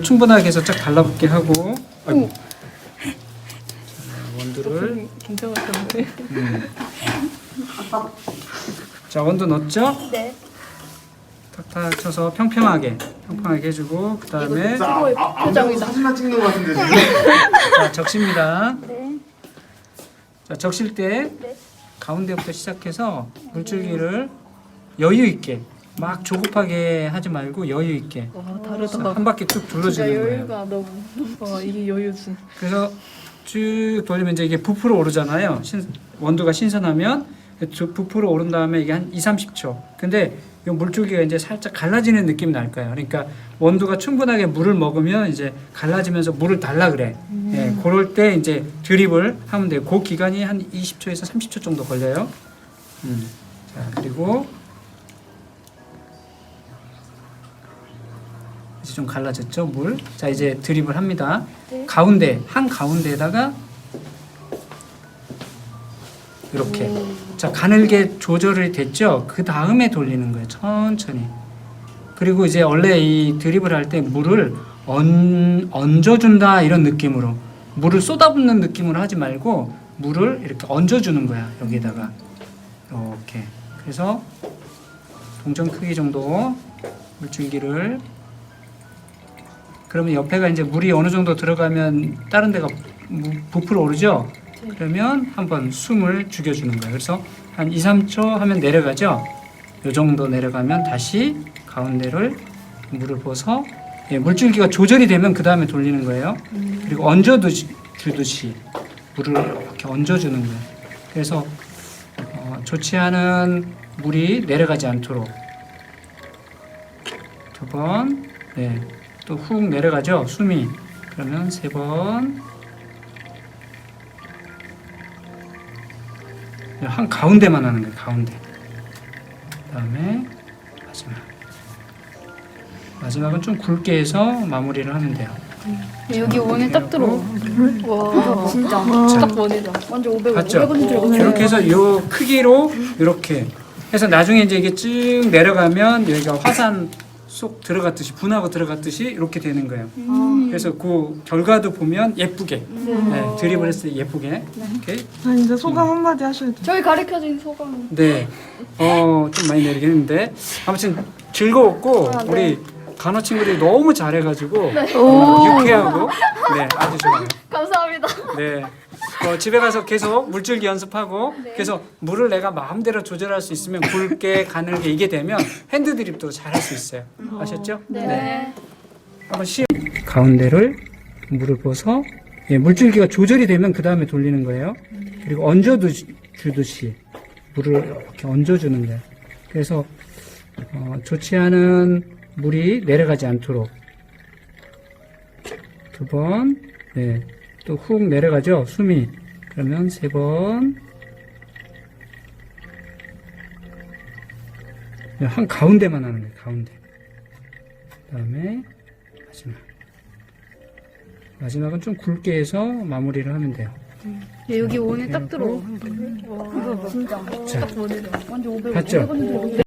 충분하게 해서 쫙 달라붙게 하고 아이고. 자, 원두를 긴장했던 음. 자 원두 넣었죠? 네. 탁탁 쳐서 평평하게 평평하게 해주고 그 다음에 자, 최고의 아, 아, 표정이다. 사진만 찍는 것 같은데 지금. 자 적십니다. 네. 자 적실 때 네. 가운데부터 시작해서 물줄기를 여유 있게 막 조급하게 하지 말고 여유 있게 와 그래서 다르다. 한 바퀴 뚝 진짜 둘러주는 거예요. 여유가 너무. 와 이게 여유지. 그래서 쭉 돌리면 이제 이게 부풀어 오르잖아요. 신, 원두가 신선하면 저 부풀어 오른 다음에 이게 한 2, 30초. 근데 이 물줄기가 이제 살짝 갈라지는 느낌이 날 거예요. 그러니까 원두가 충분하게 물을 먹으면 이제 갈라지면서 물을 달라 그래. 예, 그럴 때 이제 드립을 하면 돼요. 그 기간이 한 20초에서 30초 정도 걸려요. 음. 자, 그리고 이제 좀 갈라졌죠, 물. 자, 이제 드립을 합니다. 네. 가운데, 한 가운데에다가 이렇게. 자, 가늘게 조절이 됐죠? 그 다음에 돌리는 거예요. 천천히. 그리고 이제 원래 이 드립을 할 때 물을 얹, 얹어준다 이런 느낌으로 물을 쏟아붓는 느낌으로 하지 말고 물을 이렇게 얹어주는 거야 여기다가 이렇게 그래서 동전 크기 정도 물줄기를 그러면 옆에가 이제 물이 어느 정도 들어가면 다른 데가 무- 부풀어 오르죠? 그러면 한번 숨을 죽여주는 거예요. 그래서 한 2, 3초 하면 내려가죠? 요 정도 내려가면 다시 가운데를 물을 부어서 예, 물줄기가 조절이 되면 그 다음에 돌리는 거예요. 그리고 얹어 주듯이 물을 이렇게 얹어주는 거예요. 그래서 어, 좋지 않은 물이 내려가지 않도록 두 번, 네, 또 훅 내려가죠. 숨이 그러면 세 번. 네, 한 가운데만 하는 거예요. 가운데. 그다음에 마지막. 마지막은 좀 굵게 해서 마무리를 하면 돼요. 여기 원에 딱 들어. 와 진짜. 자. 딱 원이다. 완전 500원. 맞죠? 500원 줄 알았어요. 이렇게 해서 이 크기로 이렇게 해서 나중에 이제 이게 쭉 내려가면 여기가 화산 쏙 들어갔듯이 분하고 들어갔듯이 이렇게 되는 거예요. 그래서 그 결과도 보면 예쁘게 네, 드립을 했을 때 예쁘게 이렇게 아, 이제 소감 한마디 하셔야 돼요. 저희 가르쳐 준 소감. 네, 어, 좀 많이 내리긴 했는데 아무튼 즐거웠고 아, 네. 우리 간호 친구들이 너무 잘해가지고 어, 유쾌하고 네 아주 좋아요. 감사합니다. 네. 어, 집에 가서 계속 물줄기 연습하고 네. 그래서 물을 내가 마음대로 조절할 수 있으면 굵게 가늘게 이게 되면 핸드 드립도 잘 할 수 있어요. 아셨죠? 네. 한번 시 가운데를 물을 부어서 예, 물줄기가 조절이 되면 그 다음에 돌리는 거예요. 그리고 얹어 주듯이 물을 이렇게 얹어 주는 거예요. 그래서 어, 좋지 않은 물이 내려가지 않도록 두 번, 네, 또 훅 내려가죠. 숨이 그러면 세 번. 네, 한 가운데만 하는 거예요. 가운데. 그 다음에 마지막. 마지막은 좀 굵게 해서 마무리를 하면 돼요. 여기 원에 딱 들어. 와 진짜. 자, 딱 원이다. 완전 500원. 봤죠? 500원 줄 알았어요.